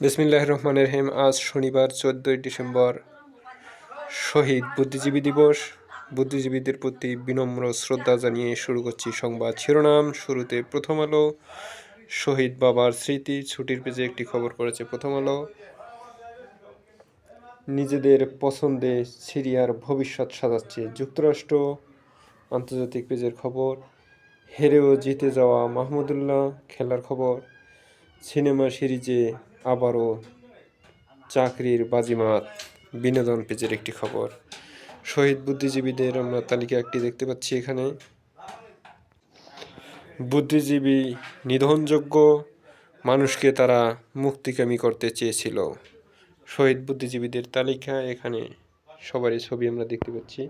বিসমিল্লাহ রহমানের রহিম, আজ শনিবার চোদ্দই ডিসেম্বর। শহীদ বুদ্ধিজীবী দিবস, বুদ্ধিজীবীদের প্রতি বিনম্র শ্রদ্ধা জানিয়ে শুরু করছি সংবাদ শিরোনাম। শুরুতে প্রথম আলো, শহীদ বাবার স্মৃতি, ছুটির পেজে একটি খবর করেছে প্রথম আলো। নিজেদের পছন্দে সিরিয়ার ভবিষ্যৎ সাজাচ্ছে যুক্তরাষ্ট্র। আন্তর্জাতিক পেজের খবর, হেরেও জিতে যাওয়া মাহমুদুল্লাহ, খেলার খবর। সিনেমা সিরিজে আবারও চাকরির বাজিমাত, বিনোদন পেজের একটি খবর। শহীদ বুদ্ধিজীবীদের আমরা তালিকা একটি দেখতে পাচ্ছি এখানে। বুদ্ধিজীবী নিধনযোগ্য মানুষকে তারা মুক্তিকামী করতে চেয়েছিল। শহীদ বুদ্ধিজীবীদের তালিকা এখানে সবারই ছবি আমরা দেখতে পাচ্ছি।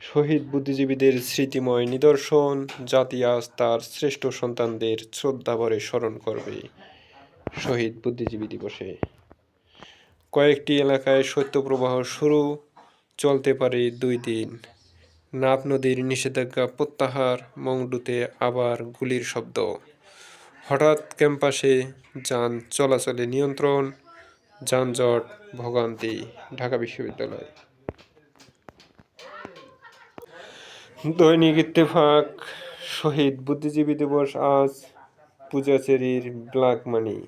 শহীদ বুদ্ধিজীবীদের স্মৃতিময় নিদর্শন, জাতি আজ তার শ্রেষ্ঠ সন্তানদের শ্রদ্ধাভরে স্মরণ করবে। শহীদ বুদ্ধিজীবী দিবসে। কয়েকটি এলাকায় শৈত্যপ্রবাহ শুরু, চলতে পারে দুই দিন। নাপ নদীর নিষেধাজ্ঞা প্রত্যাহার, মংডুতে আবার গুলির শব্দ। হঠাৎ ক্যাম্পাসে যান চলাচলে নিয়ন্ত্রণ, যানজট, ভোগান্তি, ঢাকা বিশ্ববিদ্যালয়। দৈনিক ইত্তেফাক, শহীদ বুদ্ধিজীবী দিবস আজ পূজাচেরির black money.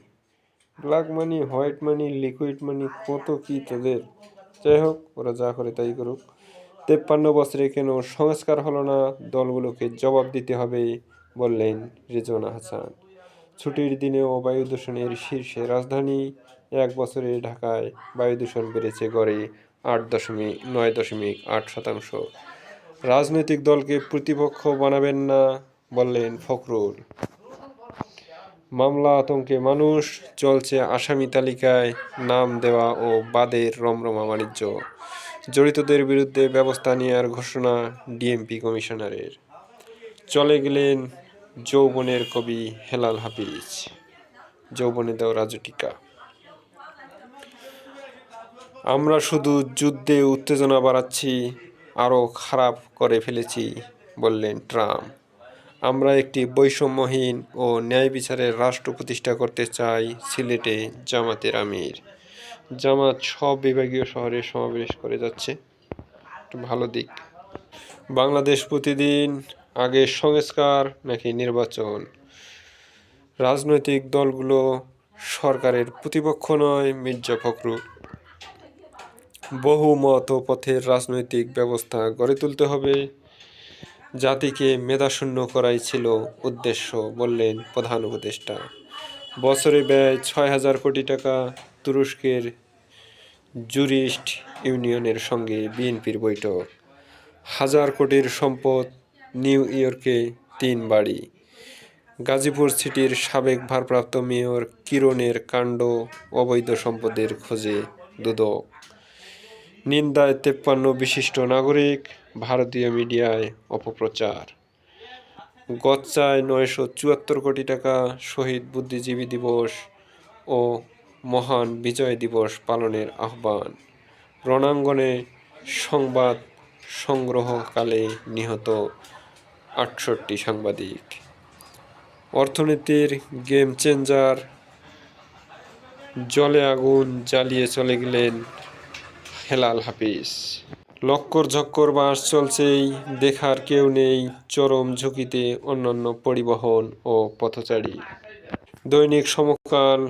Black money, white money, liquid money, কত কি তাদের। যাই হোক ওরা যা করে তাই করুক। তেপ্পান্ন বছরে কেন সংস্কার হলো না, দলগুলোকে জবাব দিতে হবে, বললেন রেজওয়ানা হাসান। ছুটির দিনেও বায়ু দূষণের শীর্ষে রাজধানী এক বছরে ঢাকায় বায়ু দূষণ বেড়েছে গড়ে আট দশমিক নয় দশমিক আট শতাংশ। রাজনৈতিক দলকে প্রতিপক্ষ বানাবেন না, বললেন ফখরুল। মামলা আতঙ্কে মানুষ চলছে আসামি তালিকায় নাম দেওয়া ও বাদের রমরমা বাণিজ্য। জড়িতদের বিরুদ্ধে ব্যবস্থা নেওয়ার ঘোষণা ডিএমপি কমিশনারের। চলে গেলেন যৌবনের কবি হেলাল হাফিজ। যৌবনে দাও রাজু টিকা। আমরা শুধু যুদ্ধে উত্তেজনা বাড়াচ্ছি আরও খারাপ করে ফেলেছি বললেন ট্রাম্প। আমরা একটি বৈষম্যহীন ও ন্যায় বিচারের রাষ্ট্র প্রতিষ্ঠা করতে চাই সিলেটে জামাতের আমির। জামাত সব বিভাগীয় শহরে সমাবেশ করে যাচ্ছে। ভালো দিক। বাংলাদেশ প্রতিদিন আগে সংস্কার, নাকি নির্বাচন? রাজনৈতিক দলগুলো সরকারের প্রতিপক্ষ নয়, মির্জা ফখরুল। বহু মত ও পথের রাজনৈতিক ব্যবস্থা গড়ে তুলতে হবে। জাতিকে মেধাশূন্য করাই ছিল উদ্দেশ্য বললেন প্রধান উপদেষ্টা। বছরে ব্যয় ছয় হাজার কোটি টাকা তুরস্কের জুরিস্ট ইউনিয়নের সঙ্গে বিএনপির বৈঠক। হাজার কোটির সম্পদ নিউ ইয়র্কে তিন বাড়ি। গাজীপুর সিটির সাবেক ভারপ্রাপ্ত মেয়র কিরণের কাণ্ড অবৈধ সম্পদের খোঁজে দুদক। নিন্দায় তেপ্পান্ন বিশিষ্ট নাগরিক ভারতীয় মিডিয়ায় অপপ্রচার। গচ্চায় নয়শো চুয়াত্তর কোটি টাকা শহীদ বুদ্ধিজীবী দিবস ও মহান বিজয় দিবস পালনের আহ্বান। রণাঙ্গনে সংবাদ সংগ্রহকালে নিহত আটষট্টি সাংবাদিক। অর্থনীতির গেম চেঞ্জার জলে আগুন জ্বালিয়ে চলে গেলেন হেলাল হাফিজ। লক্কর ঝক্কর বাস চলছেই, দেখার কেউ নেই, চরম ঝুঁকিতে অন্যান্য পরিবহন ও পথচারী। দৈনিক সমকাল,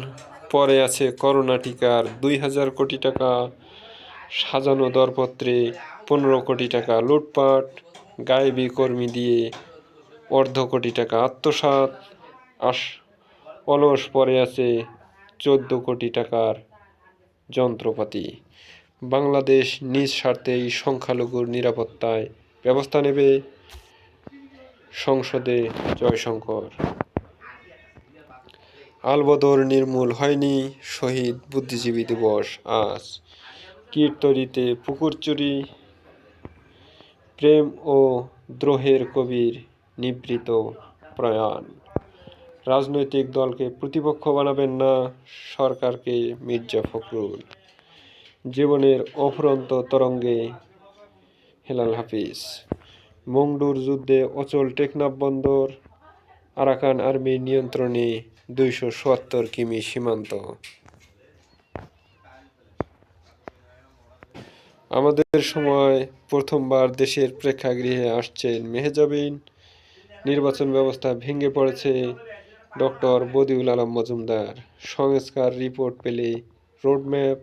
পরে আছে করোনা টিকার দুই হাজার কোটি টাকা, সাজানো দরপত্রে পনেরো কোটি টাকা লুটপাট, গায়েবী কর্মী দিয়ে অর্ধ কোটি টাকা আত্মসাত আস, অলস পরে আছে চোদ্দ কোটি টাকার যন্ত্রপাতি। বাংলাদেশ নিজ স্বার্থেই সংখ্যালঘুর নিরাপত্তায় ব্যবস্থা নেবে সংসদে জয়শঙ্কর। আলবদর নির্মূল হয়নি শহীদ বুদ্ধিজীবী দিবস আজ। কীর্তরিতে পুকুর চুরি, প্রেম ও দ্রোহের কবির নিবৃত প্রয়াণ। রাজনৈতিক দলকে প্রতিপক্ষ বানাবেন না, সরকারকে মির্জা ফখরুল। জীবনের অফুরন্ত তরঙ্গে। হেলাল হাফিজ। মংডুর যুদ্ধে অচল টেকনাফ বন্দর, আরাকান আর্মির নিয়ন্ত্রণে দুইশো সোয়াত্তর কিমি সীমান্ত। আমাদের সময় প্রথমবার দেশের প্রেক্ষাগৃহে আসছেন মেহেজাবিন। নির্বাচন ব্যবস্থা ভেঙে পড়েছে ডক্টর বদিউল আলম মজুমদার। সংস্কার রিপোর্ট পেলে রোডম্যাপ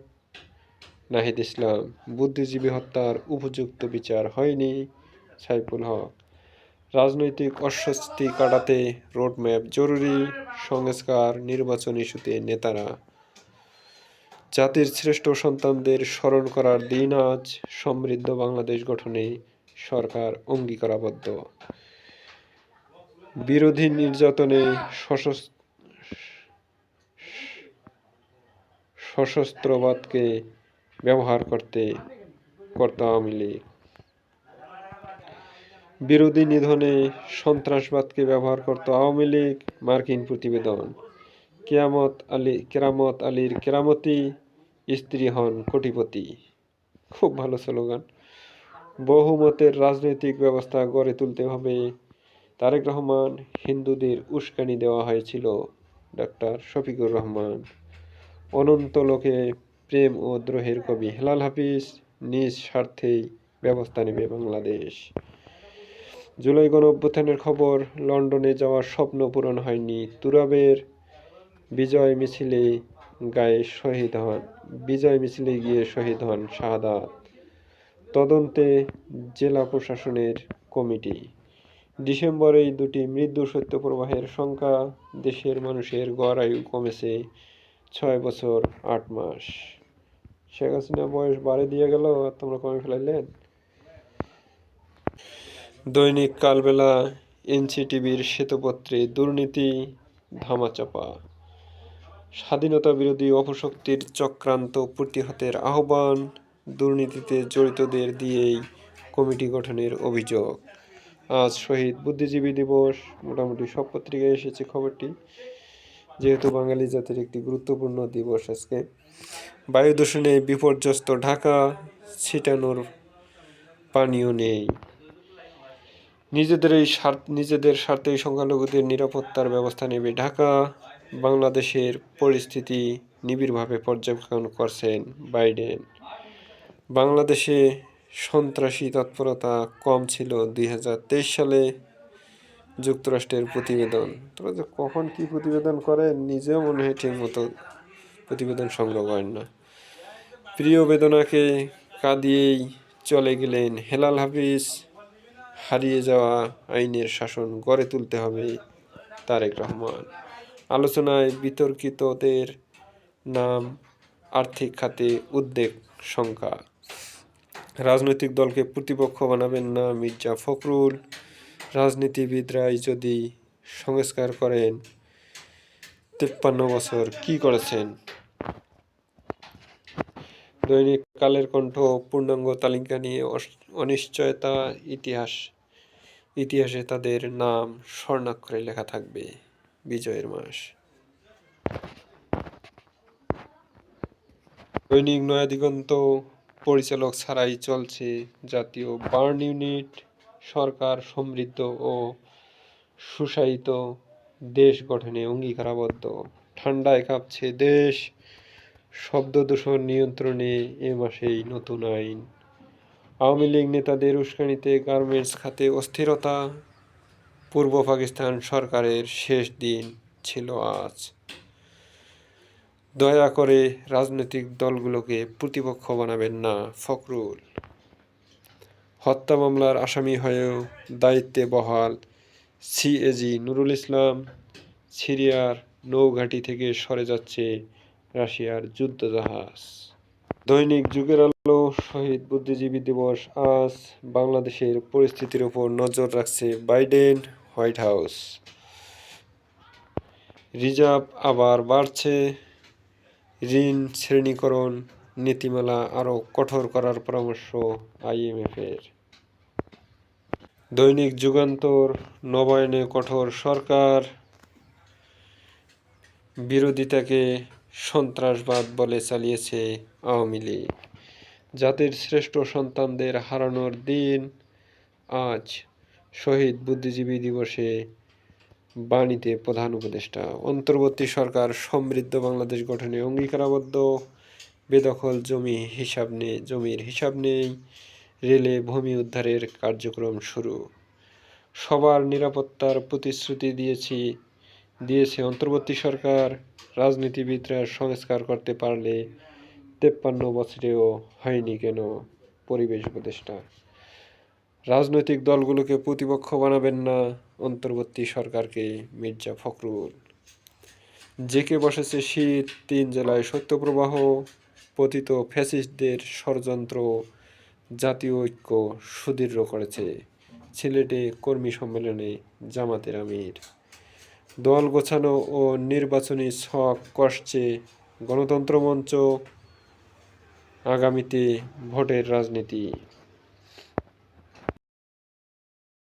নাহিদ ইসলাম, বুদ্ধিজীবী হত্যার উপযুক্ত বিচার হয়নি সাইফুল হক। রাজনৈতিক অস্বস্তি কাটাতে রোডম্যাপ জরুরি, সংস্কার, নির্বাচন ইস্যুতে নেতারা। জাতির শ্রেষ্ঠ সন্তানদের স্মরণ করার দিন আজ, সমৃদ্ধ বাংলাদেশ গঠনে সরকার অঙ্গীকারাবদ্ধ। বিরোধী নির্যাতনে সশস্ত্র সশস্ত্রবাদকে ব্যবহার করতে, করত আওয়ামী লীগ। বিরোধী নিধনে সন্ত্রাসবাদকে ব্যবহার করত আওয়ামী লীগ, মার্কিন প্রতিবেদন। কেয়ামত আলী কেরামত আলীর কেরামতি স্ত্রী হন কোটিপতি। খুব ভালো স্লোগান। বহুমতের রাজনৈতিক ব্যবস্থা গড়ে তুলতে হবে। তারেক রহমান, হিন্দুদের উস্কানি দেওয়া হয়েছিল। ডাক্তার শফিকুর রহমান। অনন্ত লোকে প্রেম ও দ্রোহের কবি হেলাল হাফিজ নিজ স্বার্থেই ব্যবস্থা নেবে বাংলাদেশ। জুলাই গণ অভ্যুত্থানের খবর, লন্ডনে যাওয়ার স্বপ্ন পূরণ হয়নি। তুরাবের বিজয় মিছিলে গায়ে শহীদ হন, বিজয় মিছিলে গিয়ে শহীদ হন শাহাদাত। তদন্তে জেলা প্রশাসনের কমিটি। ডিসেম্বরেই দুটি মৃত্যু সত্য প্রবাহের সংখ্যা দেশের মানুষের গড় আয়ু কমেছে ছয় বছর আট মাস। শেখ হাসিনা বয়স বাড়ে দিয়ে গেল, আর তোমরা কমে ফেলাইলেন দৈনিক কালবেলা, এনসিটিভির শ্বেতপত্রে দুর্নীতি, ধামাচাপা। স্বাধীনতা বিরোধী অপশক্তির চক্রান্ত প্রতিহতের আহ্বান দুর্নীতিতে জড়িতদের দিয়েই কমিটি গঠনের অভিযোগ। আজ শহীদ বুদ্ধিজীবী দিবস, মোটামুটি সব পত্রিকায় এসেছে খবরটি। যেহেতু বাঙালি জাতির একটি গুরুত্বপূর্ণ দিবস আজকে। বায়ু দূষণে বিপর্যস্ত ঢাকা, ছিটানোর পানীয় নেই। নিজেদের এই স্বার্থ নিজেদের স্বার্থে সংখ্যালঘুদের নিরাপত্তার ব্যবস্থা নেবে ঢাকা। বাংলাদেশের পরিস্থিতি নিবিড়ভাবে পর্যবেক্ষণ করছেন বাইডেন। বাংলাদেশে সন্ত্রাসী তৎপরতা কম ছিল দুই হাজার তেইশ সালে। যুক্তরাষ্ট্রের প্রতিবেদন। তোরা কখন কি প্রতিবেদন করেন নিজেও মনে হয় ঠিক মতো প্রতিবেদন সংগ্রহ করেন না। প্রিয় বেদনাকে কাঁদিয়েই চলে গেলেন হেলাল হাফিজ। হারিয়ে যাওয়া আইনের শাসন গড়ে তুলতে হবে তারেক রহমান। আলোচনায় বিতর্কিতদের নাম, আর্থিক খাতে উদ্বেগ সংখ্যা রাজনৈতিক দলকে প্রতিপক্ষ বানাবেন না মির্জা ফখরুল। রাজনীতিবিদরাই যদি সংস্কার করেন, তেপ্পান্ন বছর কি করেছেন? দৈনিক কালের কণ্ঠ, পূর্ণাঙ্গ তালিকা নিয়ে অনিশ্চয়তা ইতিহাস, ইতিহাসে তাদের নাম স্বর্ণাক্ষরে লেখা থাকবে বিজয়ের মাস। দৈনিক নয়াদিগন্ত পরিচালক ছাড়াই চলছে জাতীয় বার্ন ইউনিট, সরকার সমৃদ্ধ ও সুশায়িত দেশ গঠনে অঙ্গীকারাবদ্ধ। ঠান্ডায় কাঁপছে দেশ। শব্দ দূষণ নিয়ন্ত্রণে এ মাসেই নতুন আইন। আওয়ামী লীগ নেতাদের উস্কানিতে গার্মেন্টস খাতে অস্থিরতা। পূর্ব পাকিস্তান সরকারের শেষ দিন ছিল আজ। দয়া করে রাজনৈতিক দলগুলোকে প্রতিপক্ষ বানাবেন না ফখরুল। হত্যা মামলার আসামি হয়েও দায়িত্বে বহাল সিএজি নুরুল ইসলাম। সিরিয়ার নৌঘাঁটি থেকে সরে যাচ্ছে রাশিয়ার যুদ্ধজাহাজ। দৈনিক যুগের আলো, শহীদ বুদ্ধিজীবী দিবস, আজ বাংলাদেশের পরিস্থিতির উপর নজর রাখছে বাইডেন হোয়াইট হাউস। রিজার্ভ আবার বাড়ছে। ঋণ শ্রেণীকরণ নীতিমালা আরও কঠোর করার পরামর্শ আইএমএফের। দৈনিক যুগান্তর, নবায়নে কঠোর সরকার। বিরোধিতাকে সন্ত্রাসবাদ বলে চালিয়েছে আওয়ামী লীগ। জাতির শ্রেষ্ঠ সন্তানদের হারানোর দিন আজ শহীদ বুদ্ধিজীবী দিবসে বাণীতে প্রধান উপদেষ্টা। অন্তর্বর্তী সরকার সমৃদ্ধ বাংলাদেশ গঠনে অঙ্গীকারাবদ্ধ। বেদখল জমি হিসাব নেই, জমির হিসাব নেই, রেলে ভূমি উদ্ধারের কার্যক্রম শুরু। সবার নিরাপত্তার প্রতিশ্রুতি দিয়েছি, দিয়েছে অন্তর্বর্তী সরকার। রাজনীতিবিদরা সংস্কার করতে পারলে তেপ্পান্ন বছরেও হয়নি কেন পরিবেশ উপদেষ্টা। রাজনৈতিক দলগুলোকে প্রতিপক্ষ বানাবেন না অন্তর্বর্তী সরকারকে মির্জা ফখরুল। জেকে বসেছে শীত, তিন জেলায় শৈত্যপ্রবাহ পতিত ফ্যাসিস্টদের ষড়যন্ত্র, জাতীয় ঐক্য সুদৃঢ় করেছে। সিলেটে কর্মী সম্মেলনে জামাতের আমির। দল গোছানো ও নির্বাচনী ছক কষছে গণতন্ত্র মঞ্চ আগামীতে ভোটের রাজনীতি।